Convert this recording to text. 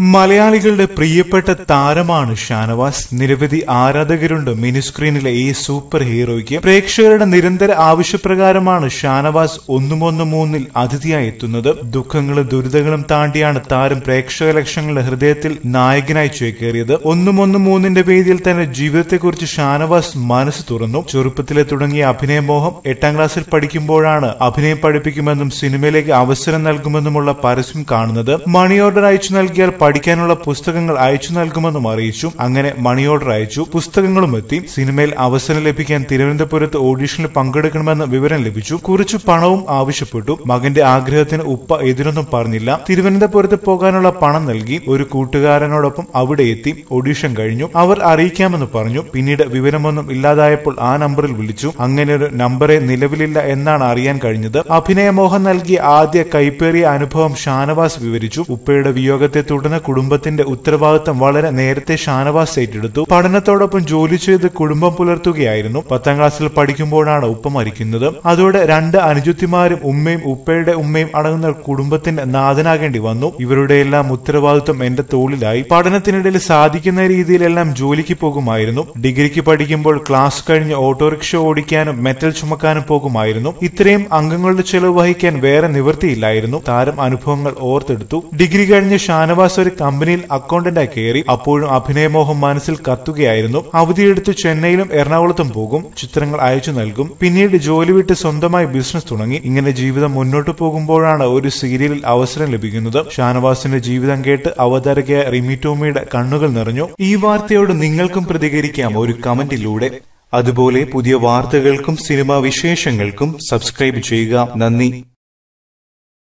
മലയാളികളുടെ പ്രിയപ്പെട്ട താരമാണ് ഷാനവാസ്. നിരവധി ആരാധകരുണ്ട് മിനിസ്ക്രീനിലെ ഈ സൂപ്പർ ഹീറോയ്ക്ക്. പ്രേക്ഷകരുടെ നിരന്തര ആവശ്യപ്രകാരമാണ് ഷാനവാസ് ഒന്നുമൊന്ന് മൂന്നിൽ അതിഥിയായി എത്തുന്നത്. ദുഃഖങ്ങളും ദുരിതങ്ങളും താണ്ടിയാണ് താരം പ്രേക്ഷക ലക്ഷങ്ങളുടെ ഹൃദയത്തിൽ നായകനായി ചേക്കേറിയത് ഒന്നുമൊന്ന് മൂന്നിന്റെ വേദിയിൽ തന്നെ ജീവിതത്തെക്കുറിച്ച് ഷാനവാസ് മനസ്സ് തുറന്നു. ചെറുപ്പത്തിലെ തുടങ്ങിയ അഭിനയമോഹം എട്ടാം ക്ലാസ്സിൽ പഠിക്കുമ്പോഴാണ് അഭിനയം പഠിപ്പിക്കുമെന്നും സിനിമയിലേക്ക് അവസരം നൽകുമെന്നുമുള്ള പരസ്യം കാണുന്നത്. മണി ഓർഡർ അയച്ചു നൽകിയാൽ പഠിക്കാനുള്ള പുസ്തകങ്ങൾ അയച്ചു നൽകുമെന്നും അറിയിച്ചു. അങ്ങനെ മണി ഓർഡർ അയച്ചു. പുസ്തകങ്ങളും എത്തി. സിനിമയിൽ അവസരം ലഭിക്കാൻ തിരുവനന്തപുരത്ത് ഓഡീഷനിൽ പങ്കെടുക്കണമെന്ന് വിവരം ലഭിച്ചു. കുറച്ചു പണവും ആവശ്യപ്പെട്ടു. മകന്റെ ആഗ്രഹത്തിന് ഉപ്പ എതിരൊന്നും പറഞ്ഞില്ല. തിരുവനന്തപുരത്ത് പോകാനുള്ള പണം നൽകി. ഒരു കൂട്ടുകാരനോടൊപ്പം അവിടെ എത്തി. ഓഡീഷൻ കഴിഞ്ഞു. അവർ അറിയിക്കാമെന്ന് പറഞ്ഞു. പിന്നീട് വിവരമൊന്നും ഇല്ലാതായപ്പോൾ ആ നമ്പറിൽ വിളിച്ചു. അങ്ങനെ ഒരു നമ്പറെ നിലവിലില്ല എന്നാണ് അറിയാൻ കഴിഞ്ഞത്. അഭിനയമോഹം നൽകിയ ആദ്യ കൈപ്പേറിയ അനുഭവം ഷാനവാസ് വിവരിച്ചു. ഉപ്പയുടെ വിയോഗത്തെ തുടർന്ന് കുടുംബത്തിന്റെ ഉത്തരവാദിത്തം വളരെ നേരത്തെ ഷാനവാസ് ഏറ്റെടുത്തു. പഠനത്തോടൊപ്പം ജോലി ചെയ്ത് കുടുംബം പുലർത്തുകയായിരുന്നു. പത്താം ക്ലാസ്സിൽ പഠിക്കുമ്പോഴാണ് ഉപ്പ മരിക്കുന്നത്. അതോടെ രണ്ട് അനുജത്തിമാരും ഉമ്മയും ഉപ്പയുടെ ഉമ്മയും അടങ്ങുന്ന കുടുംബത്തിന്റെ നാഥനാകേണ്ടി വന്നു. ഇവരുടെ എല്ലാം ഉത്തരവാദിത്വം എന്റെ തോളിലായി. പഠനത്തിനിടയിൽ സാധിക്കുന്ന രീതിയിലെല്ലാം ജോലിക്ക് പോകുമായിരുന്നു. ഡിഗ്രിക്ക് പഠിക്കുമ്പോൾ ക്ലാസ് കഴിഞ്ഞ് ഓട്ടോറിക്ഷ ഓടിക്കാനും മെറ്റൽ ചുമക്കാനും പോകുമായിരുന്നു. ഇത്രയും അംഗങ്ങളുടെ ചെലവ് വഹിക്കാൻ വേറെ നിവൃത്തിയില്ലായിരുന്നു. താരം അനുഭവങ്ങൾ ഓർത്തെടുത്തു. ഡിഗ്രി കഴിഞ്ഞ് ഷാനവാസ് ഒരു കമ്പനിയിൽ അക്കൗണ്ടന്റായി കയറി അപ്പോഴും അഭിനയമോഹം മനസ്സിൽ കത്തുകയായിരുന്നു. അവധിയെടുത്ത് ചെന്നൈയിലും എറണാകുളത്തും പോകും. ചിത്രങ്ങൾ അയച്ചു നൽകും. പിന്നീട് ജോലി വിട്ട് സ്വന്തമായി ബിസിനസ് തുടങ്ങി. ഇങ്ങനെ ജീവിതം മുന്നോട്ട് പോകുമ്പോഴാണ് ഒരു സീരിയലിൽ അവസരം ലഭിക്കുന്നത്. ഷാനവാസിന്റെ ജീവിതം കേട്ട് അവതാരകയായ റിമി ടോമിയുടെ കണ്ണുകൾ നിറഞ്ഞു. ഈ വാർത്തയോട് നിങ്ങൾക്കും പ്രതികരിക്കാം ഒരു കമന്റിലൂടെ. അതുപോലെ പുതിയ വാർത്തകൾക്കും സിനിമാ വിശേഷങ്ങൾക്കും സബ്സ്ക്രൈബ് ചെയ്യുക. നന്ദി.